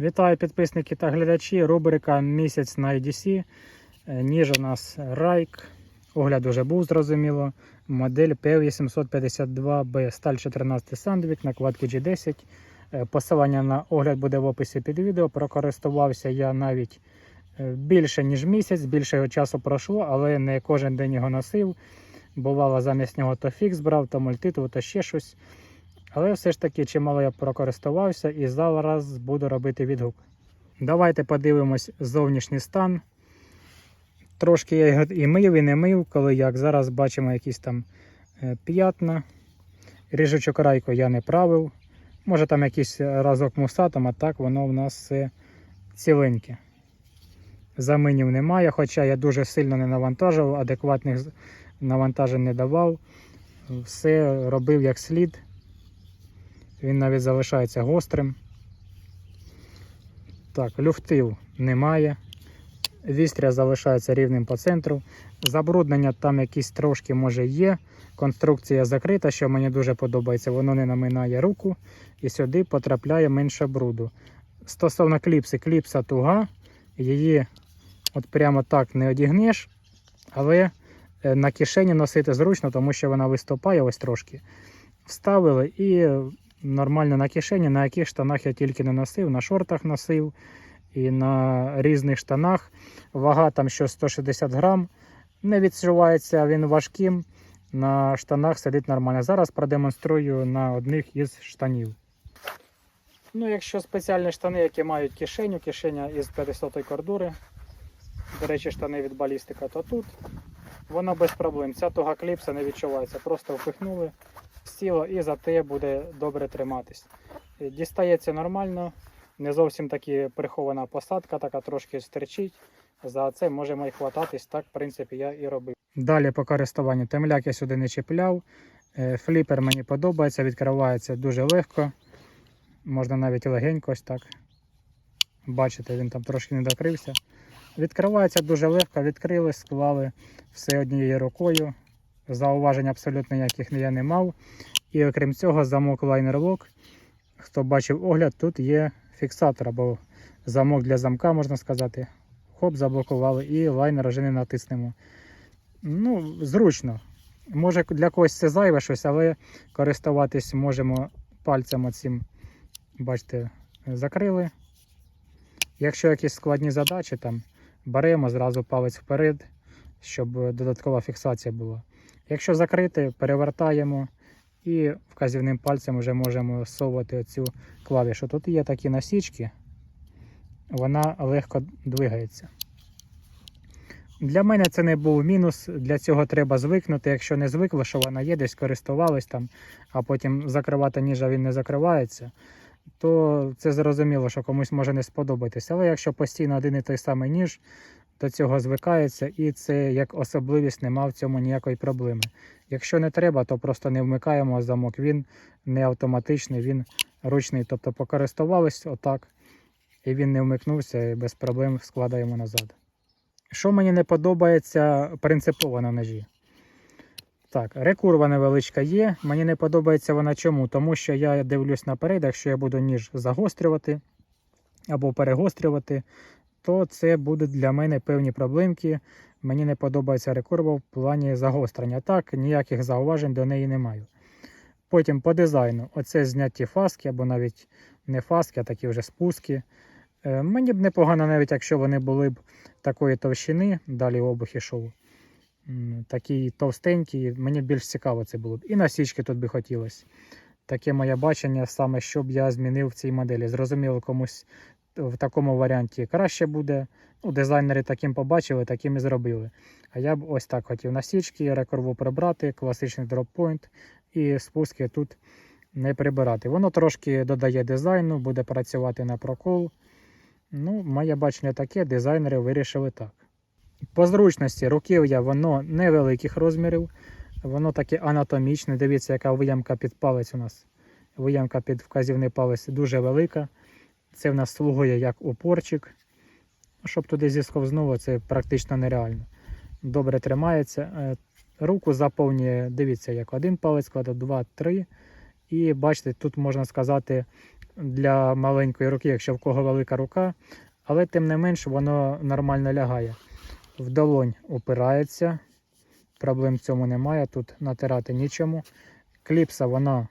Вітаю підписники та глядачі. Рубрика Місяць на IDC. Е, Ніж у нас Райк. Огляд уже був зрозуміло. Модель P852B сталь 14 Sandvik, накладки G10. Е, Посилання на огляд буде в описі під відео. Прокористувався я навіть е, більше, ніж місяць, більше його часу пройшло, але не кожен день його носив. Бувало, замість нього то фікс брав, то мультиту, то ще щось. Але все ж таки чимало я прокористувався і зараз буду робити відгук. Давайте подивимось зовнішній стан. Трошки я його і мив, і не мив, коли як. Зараз бачимо якісь там е, п'ятна. Ріжучу крайку я не правив. Може там якийсь разок мусатом, а так воно в нас все ціленьке. Заминів немає, хоча я дуже сильно не навантажував, адекватних навантажень не давав. Все робив як слід. Він навіть залишається гострим. Так, люфтів немає. Вістря залишається рівним по центру. Забруднення там якісь трошки може є. Конструкція закрита, що мені дуже подобається, воно не наминає руку і сюди потрапляє менше бруду. Стосовно кліпси, кліпса туга, її от прямо так не одігнеш, але е, на кишені носити зручно, тому що вона виступає ось трошки. Вставили і нормально на кишені, на яких штанах я тільки не носив, на шортах носив і на різних штанах. Вага там що 160 грам. Не відчувається він важким. На штанах сидить нормально. Зараз продемонструю на одних із штанів. Ну, якщо спеціальні штани, які мають кишеню, кишеня із 500 кордури. До речі, штани від балістика, то тут воно без проблем. Ця туга кліпса не відчувається. Просто впихнули, сіло і за те буде добре триматись. Е, Дістається нормально, не зовсім таки прихована посадка, така трошки стерчить. За це можемо і хвататись, так, в принципі, я і робив. Далі по користуванню темляк я сюди не чіпляв. Е, Фліпер мені подобається, відкривається дуже легко. Можна навіть легенько ось так. Бачите, він там трошки не докрився. Відкривається дуже легко, відкрили, склали все однією рукою. Зауважень абсолютно ніяких я не мав. І окрім цього, замок лайнер-лок. Хто бачив огляд, тут є фіксатор або замок для замка, можна сказати. Хоп, заблокували і лайнер вже не натиснемо. Ну, зручно. Може для когось це зайве щось, але користуватись можемо пальцем оцим. Бачите, закрили. Якщо якісь складні задачі, там беремо зразу палець вперед, щоб додаткова фіксація була. Якщо закрити, перевертаємо і вказівним пальцем вже можемо совувати цю клавішу. Тут є такі насічки, вона легко двигається. Для мене це не був мінус, для цього треба звикнути. Якщо не звикли, що вона є, десь користувались там, а потім закривати ніж, а він не закривається, то це зрозуміло, що комусь може не сподобатися. Але якщо постійно один і той самий ніж, до цього звикається, і це як особливість нема в цьому ніякої проблеми. Якщо не треба, то просто не вмикаємо замок. Він не автоматичний, він ручний. Тобто покористувались отак, і він не вмикнувся, і без проблем складаємо назад. Що мені не подобається принципово на ножі? Так, рекурва невеличка є. Мені не подобається вона чому? Тому що я дивлюсь наперед, якщо я буду ніж загострювати або перегострювати, то це будуть для мене певні проблемки. Мені не подобається рекурва в плані загострення. Так, ніяких зауважень до неї не маю. Потім по дизайну, оце зняті фаски, або навіть не фаски, а такі вже спуски. Е, Мені б непогано, навіть якщо вони були б такої товщини, далі обух ішов. М, Такі товстенькі, мені більш цікаво це було б. І насічки тут би хотілося. Таке моє бачення, саме що б я змінив в цій моделі. Зрозуміло, комусь в такому варіанті краще буде. Ну, дизайнери таким побачили, таким і зробили. А я б ось так хотів насічки, рекорву прибрати, класичний дроппойнт і спуски тут не прибирати. Воно трошки додає дизайну, буде працювати на прокол. Ну, моє бачення таке, дизайнери вирішили так. По зручності руків'я воно невеликих розмірів, воно таке анатомічне. Дивіться, яка виямка під палець у нас. Виямка під вказівний палець дуже велика. Це в нас слугує як упорчик. Щоб туди зісковзнуло, це практично нереально. Добре тримається. Е, Руку заповнює, дивіться, як один палець складе, два, три. І бачите, тут можна сказати, для маленької руки, якщо в кого велика рука, але тим не менш воно нормально лягає. В долонь упирається, проблем в цьому немає, тут натирати нічому. Кліпса вона,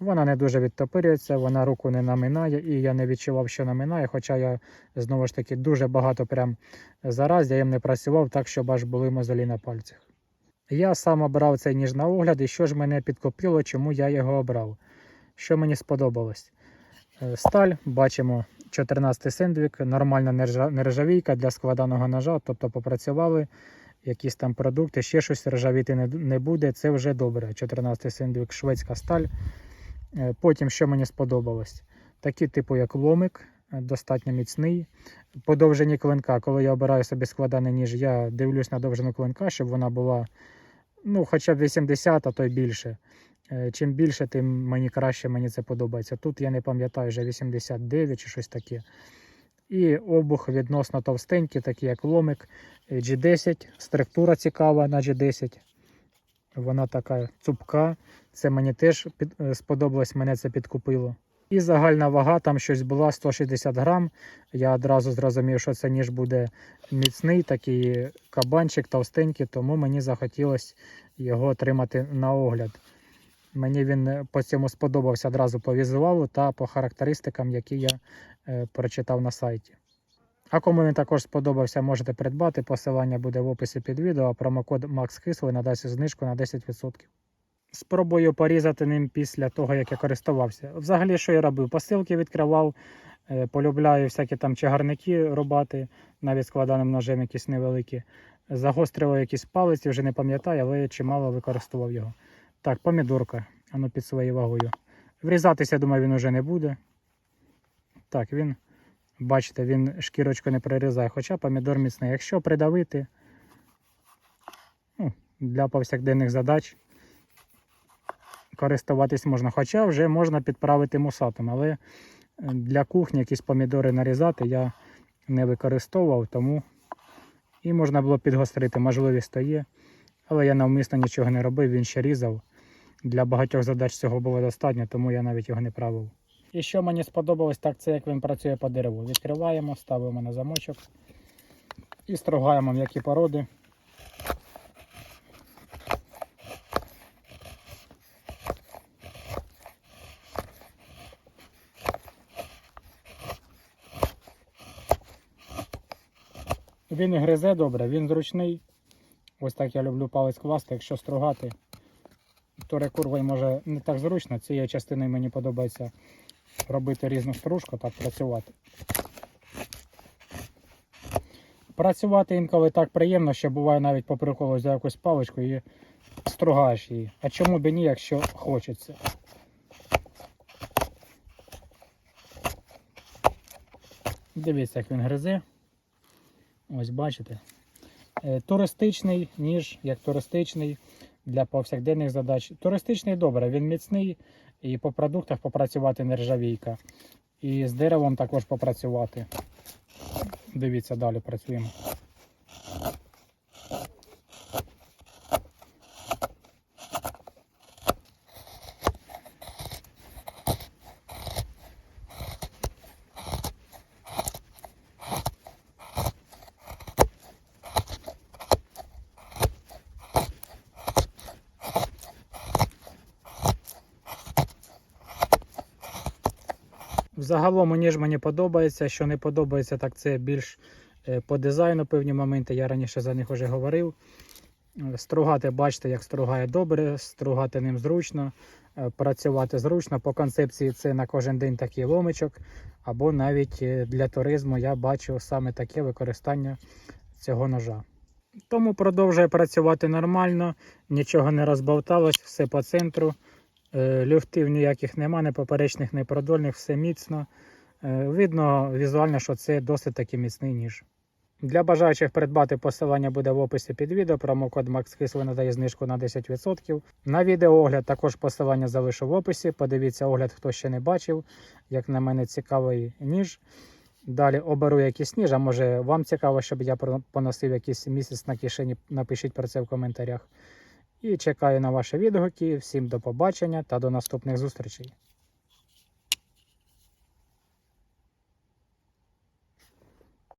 вона не дуже відтопирюється, вона руку не наминає, і я не відчував, що наминає, хоча я знову ж таки дуже багато прям зараз я їм не працював так, щоб аж були мозолі на пальцях. Я сам обрав цей ніж на огляд, і що ж мене підкупило, чому я його обрав. Що мені сподобалось? Е, Сталь, бачимо 14 сендвік, нормальна нержавійка для складаного ножа, тобто попрацювали якісь там продукти, ще щось ржавіти не, буде, це вже добре. 14 сендвік, шведська сталь. Е, Потім, що мені сподобалось, такі типу як ломик, е, достатньо міцний. Подовжені клинка, коли я обираю собі складаний ніж, я дивлюсь на довжину клинка, щоб вона була ну, хоча б 80, а то й більше. Е, Чим більше, тим мені краще мені це подобається. Тут я не пам'ятаю вже 89 чи щось таке. І обух відносно товстенький, такий як ломик Е, G10. Структура цікава на G10. Вона така цупка. Це мені теж під, е, сподобалось, мене це підкупило. І загальна вага там щось була 160 грам. Я одразу зрозумів, що це ніж буде міцний, такий кабанчик товстенький, тому мені захотілося його отримати на огляд. Мені він е, по цьому сподобався одразу по візуалу та по характеристикам, які я е, прочитав на сайті. А кому він також сподобався, можете придбати. Посилання буде в описі під відео, а промокод MAXKISLY надасть знижку на 10%. Спробую порізати ним після того, як я користувався. Взагалі, що я робив? Посилки відкривав, е, полюбляю всякі там чагарники рубати, навіть складаним ножем якісь невеликі. Загострював якісь палиці, вже не пам'ятаю, але чимало використовував його. Так, помідорка, воно під своєю вагою. Врізатися, думаю, він уже не буде. Так, він, бачите, він шкірочку не прирізає, хоча помідор міцний. Якщо придавити ну, для повсякденних задач, користуватись можна. Хоча вже можна підправити мусатом, але е, для кухні якісь помідори нарізати я не використовував, тому і можна було підгострити, можливість то є. Але я навмисно нічого не робив, він ще різав. Для багатьох задач цього було достатньо, тому я навіть його не правив. І що мені сподобалось, так це як він працює по дереву. Відкриваємо, ставимо на замочок і стругаємо м'які породи. Він і гризе добре, він зручний. Ось так я люблю палець класти. Якщо стругати, то рекурвою може не так зручно. Цією частиною мені подобається робити різну стружку, так працювати. Працювати інколи так приємно, що буває навіть по приколу за якусь паличку і стругаєш її. А чому б ні, якщо хочеться. Дивіться, як він гризе. Ось бачите. Е, Туристичний ніж, як туристичний для повсякденних задач. Туристичний добре, він міцний і по продуктах попрацювати нержавійка. І з деревом також попрацювати. Дивіться, далі працюємо. Загалом мені ж мені подобається. Що не подобається, так це більш е, по дизайну певні моменти. Я раніше за них вже говорив. Е, Стругати, бачите, як стругає добре, стругати ним зручно, е, працювати зручно. По концепції це на кожен день такий ломичок, або навіть для туризму я бачу саме таке використання цього ножа. Тому продовжує працювати нормально, нічого не розболталось, все по центру. Е, Люфтів ніяких нема, не поперечних, не продольних, все міцно. Е, Видно візуально, що це досить таки міцний ніж. Для бажаючих придбати посилання буде в описі під відео. Промокод MaxKisli надає знижку на 10%. На відеоогляд також посилання залишу в описі. Подивіться огляд, хто ще не бачив. Як на мене, цікавий ніж. Далі оберу якийсь ніж, а може вам цікаво, щоб я поносив якийсь місяць на кишені. Напишіть про це в коментарях. І чекаю на ваші відгуки. Всім до побачення та до наступних зустрічей.